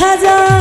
দেখা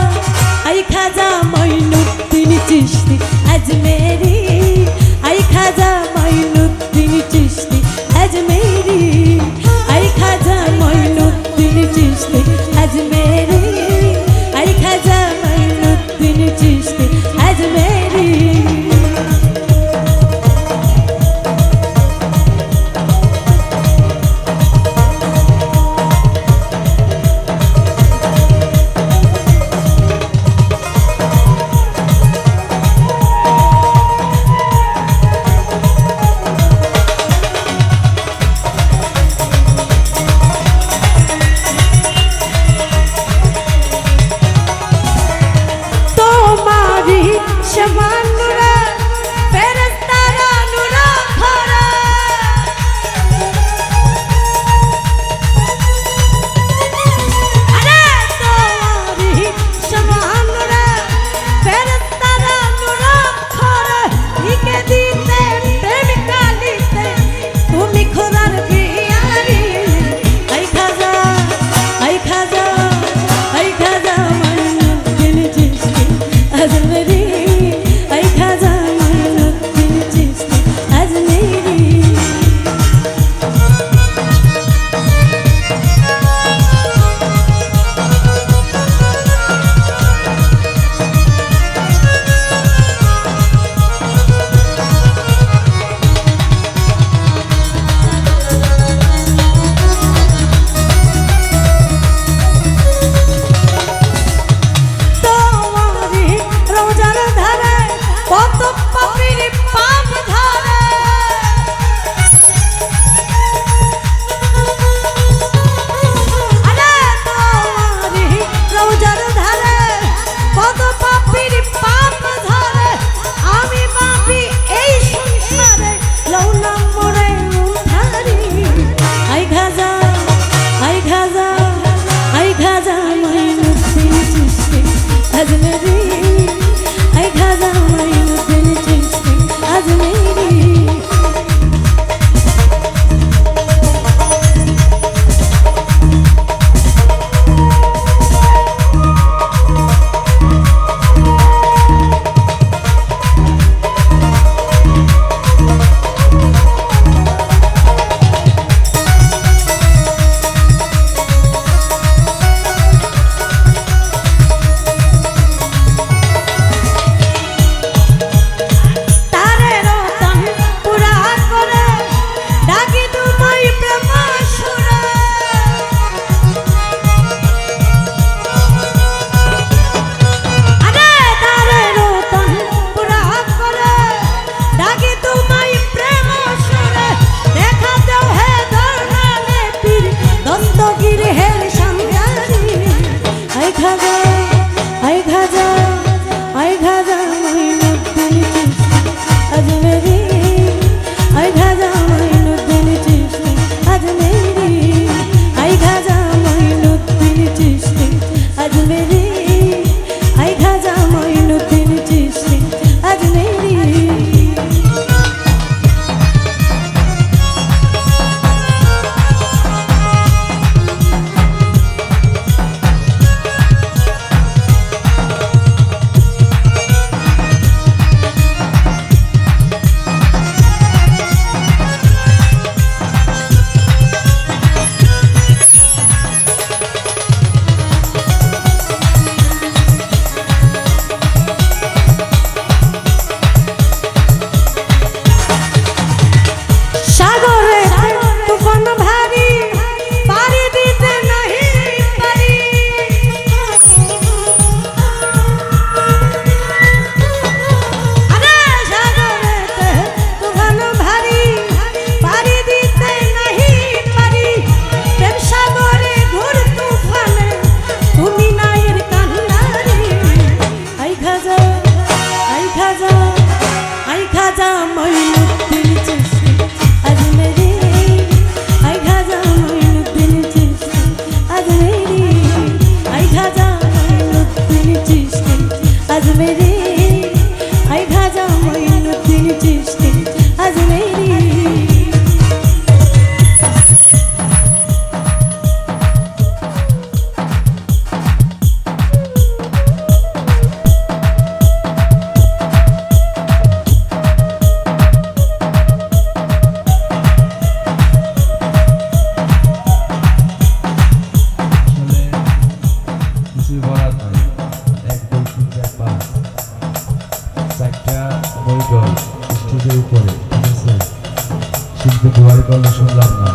কিন্তু দুয়ারে করলে শুনলাম না।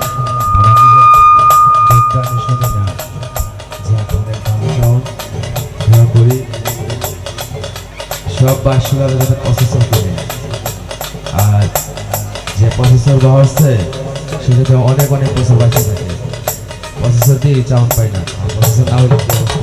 আমি করি। আর যে প্রসেসর দেওয়া হচ্ছে, সে অনেক অনেক বছর বাসা থাকে। প্রসেসর দিয়ে চাউন পাই না। প্রসেসর না হলে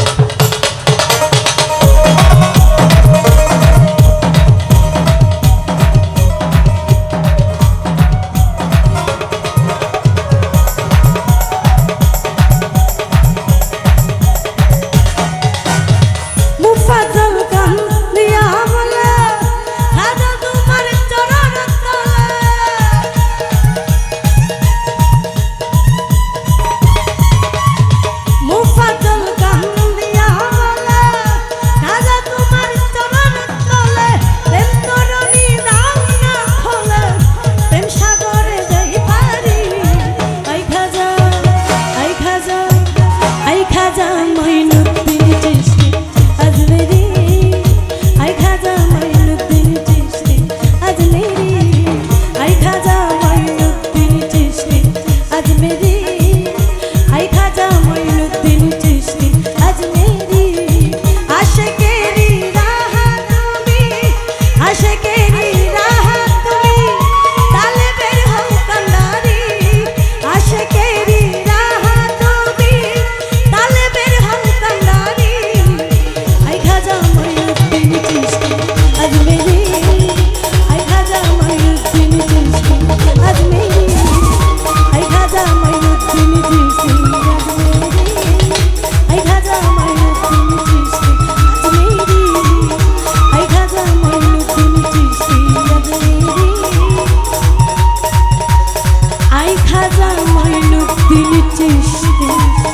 দেশ